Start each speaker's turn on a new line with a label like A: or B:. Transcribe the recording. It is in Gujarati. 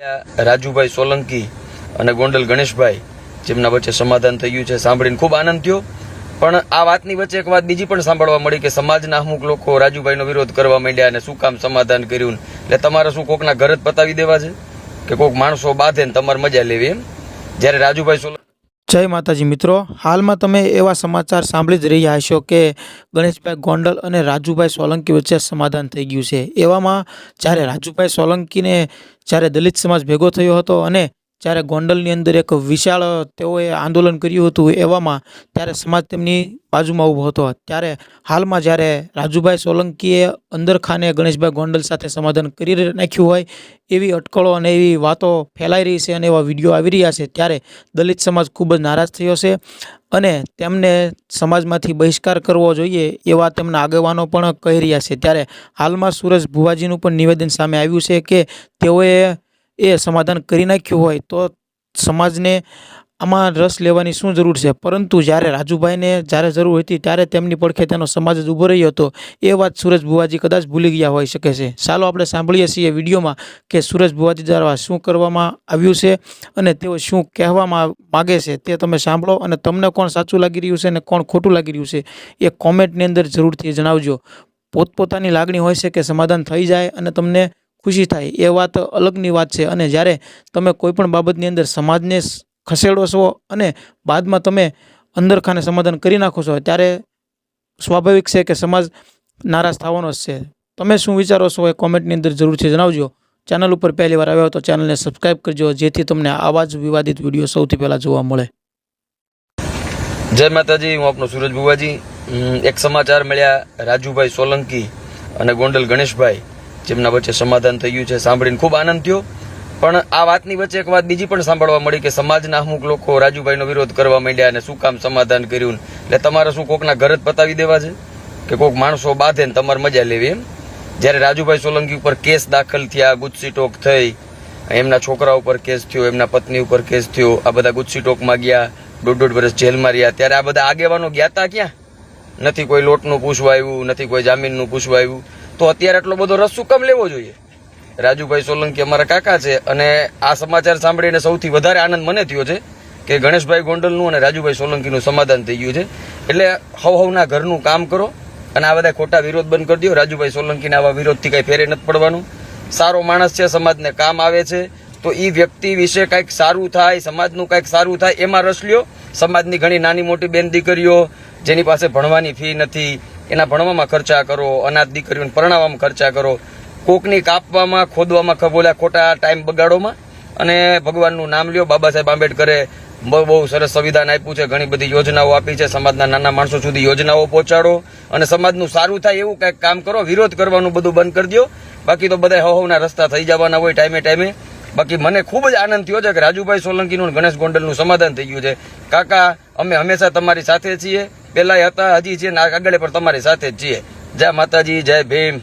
A: રાજુભાઈ સોલંકી અને ગોંડલ ગણેશભાઈ જેમના વચ્ચે સમાધાન થયું છે, સાંભળીને ખૂબ આનંદ થયો. પણ આ વાતની વચ્ચે એક વાત બીજી પણ સાંભળવા મળી કે સમાજના અમુક લોકો રાજુભાઈનો વિરોધ કરવા માંડ્યા અને શું કામ સમાધાન કર્યું એટલે તમારે શું કોકના ઘર જ પતાવી દેવા છે? કે કોઈક માણસો બાંધે ને તમારે મજા લેવી એમ? જ્યારે રાજુભાઈ સોલંકી
B: જય માતાજી મિત્રો, હાલમાં તમે એવા સમાચાર સાંભળી જ રહ્યા હશો કે ગણેશભાઈ ગોંડલ અને રાજુભાઈ સોલંકી વચ્ચે સમાધાન થઈ ગયું છે. એવામાં જ્યારે રાજુભાઈ સોલંકીને જ્યારે દલિત સમાજ ભેગો થયો હતો અને જ્યારે ગોંડલની અંદર એક વિશાળ તેઓએ આંદોલન કર્યું હતું એવામાં ત્યારે સમાજ તેમની બાજુમાં ઊભો હતો. ત્યારે હાલમાં જ્યારે રાજુભાઈ સોલંકીએ અંદરખાને ગણેશભાઈ ગોંડલ સાથે સમાધાન કરી નાખ્યું હોય એવી અટકળો અને એવી વાતો ફેલાઈ રહી છે અને એવા વીડિયો આવી રહ્યા છે, ત્યારે દલિત સમાજ ખૂબ જ નારાજ થયો છે અને તેમને સમાજમાંથી બહિષ્કાર કરવો જોઈએ એવા તેમના આગેવાનો પણ કહી રહ્યા છે. ત્યારે હાલમાં સુરજ ભુવાજીનું પણ નિવેદન સામે આવ્યું છે કે તેઓએ એ સમાધાન કરી નાખ્યું હોય તો સમાજને આમાં રસ લેવાની શું જરૂર છે? પરંતુ જ્યારે રાજુભાઈને જ્યારે જરૂર હતી ત્યારે તેમની પડખે તેનો સમાજ જ ઊભો રહ્યો હતો. એ વાત સુરજ બુવાજી કદાચ ભૂલી ગયા હોઈ શકે છે. ચાલો આપણે સાંભળીએ છીએ વિડીયોમાં કે સુરજ બુવાજી દ્વારા શું કરવામાં આવ્યું છે અને તેઓ શું કહેવામાં માગે છે તે તમે સાંભળો અને તમને કોણ સાચું લાગી રહ્યું છે અને કોણ ખોટું લાગી રહ્યું છે એ કોમેન્ટની અંદર જરૂરથી જણાવજો. પોતપોતાની લાગણી હોય છે કે સમાધાન થઈ જાય અને તમને ખુશી થાય, એ વાત અલગની વાત છે. અને જ્યારે તમે કોઈપણ બાબતની અંદર સમાજને ખસેડો છો અને બાદમાં તમે અંદરખાને સમાધાન કરી નાખો છો, ત્યારે સ્વાભાવિક છે કે સમાજ નારાજ થવાનો જ છે. તમે શું વિચારો છો એ કોમેન્ટની અંદર જરૂરથી જણાવજો. ચેનલ ઉપર પહેલી વાર આવ્યો તો ચેનલને સબસ્ક્રાઈબ કરજો, જેથી તમને આવા જ વિવાદિત વીડિયો સૌથી પહેલાં જોવા મળે.
A: જય માતાજી, હું આપનો સુરજ બુવાજી એક સમાચાર મળ્યા રાજુભાઈ સોલંકી અને ગોંડલ ગણેશભાઈ. જેમના વચ્ચે સમાધાન થઈ ગયું છે સાંભળીને ખૂબ આનંદ થયો. પણ આ વાતની વચ્ચે એક વાત બીજી પણ સાંભળવા મળી કે સમાજના અમુક લોકો રાજુભાઈનો વિરોધ કરવા માંડ્યા અને શું કામ સમાધાન કર્યું એટલે તમારે શું કોકના ઘર જ પતાવી દેવા છે? કે કોક માણસો બાંધે ને તમારે મજા લેવી એમ? જ્યારે રાજુભાઈ સોલંકી ઉપર કેસ દાખલ થયા, ગુજસી ટોક થઈ, એમના છોકરા ઉપર કેસ થયો, એમના પત્ની ઉપર કેસ થયો, આ બધા ગુસ્સી ટોકમાં ગયા દોઢ દોઢ વર્ષ જેલમાં રહ્યા. ત્યારે આ બધા આગેવાનો ગયા હતા ક્યાં? નથી કોઈ લોટનું પૂછવા આવ્યું, નથી કોઈ જામીનનું પૂછવા આવ્યું. તો અત્યારે આટલો બધો રસ શું કામ લેવો જોઈએ? રાજુભાઈ સોલંકી અમારા કાકા છે અને આ સમાચાર સાંભળીને સૌથી વધારે આનંદ મને થયો છે કે ગણેશભાઈ ગોંડલનું અને રાજુભાઈ સોલંકીનું સમાધાન થઈ ગયું છે. એટલે હવ હવના ઘરનું કામ કરો અને આ બધા ખોટા વિરોધ બંધ કરી દો. રાજુભાઈ સોલંકીને આવા વિરોધથી કંઈ ફેરે નથી પડવાનું. સારો માણસ છે, સમાજને કામ આવે છે. તો એ વ્યક્તિ વિશે કંઈક સારું થાય, સમાજનું કંઈક સારું થાય, એમાં રસ લ્યો. સમાજની ઘણી નાની મોટી બેન દીકરીઓ જેની પાસે ભણવાની ફી નથી એના ભણવામાં ખર્ચા કરો અનાથ દીકરીઓને પરણાવવામાં ખર્ચા કરો, કોકની કાપવામાં, ખોદવામાં ખબોલ્યા ખોટા ટાઈમ બગાડોમાં. અને ભગવાનનું નામ લ્યો, બાબા સાહેબ આંબેડકરે બહુ સરસ સંવિધાન આપ્યું છે, ઘણી બધી યોજનાઓ આપી છે, સમાજના નાના માણસો સુધી યોજનાઓ પહોંચાડો અને સમાજનું સારું થાય એવું કંઈક કામ કરો, વિરોધ કરવાનું બધું બંધ કરી દો બાકી તો બધા હવના રસ્તા થઈ જવાના હોય ટાઈમે ટાઈમે. બાકી મને ખૂબ જ આનંદ થયો છે કે રાજુભાઈ સોલંકીનું ગણેશ ગોંડલનું સમાધાન થઈ ગયું છે. કાકા, અમે હંમેશા તમારી સાથે છીએ. પેલા હતા હજી છે આગળ પણ તમારી સાથે જ છીએ. જય માતાજી જય ભીમ.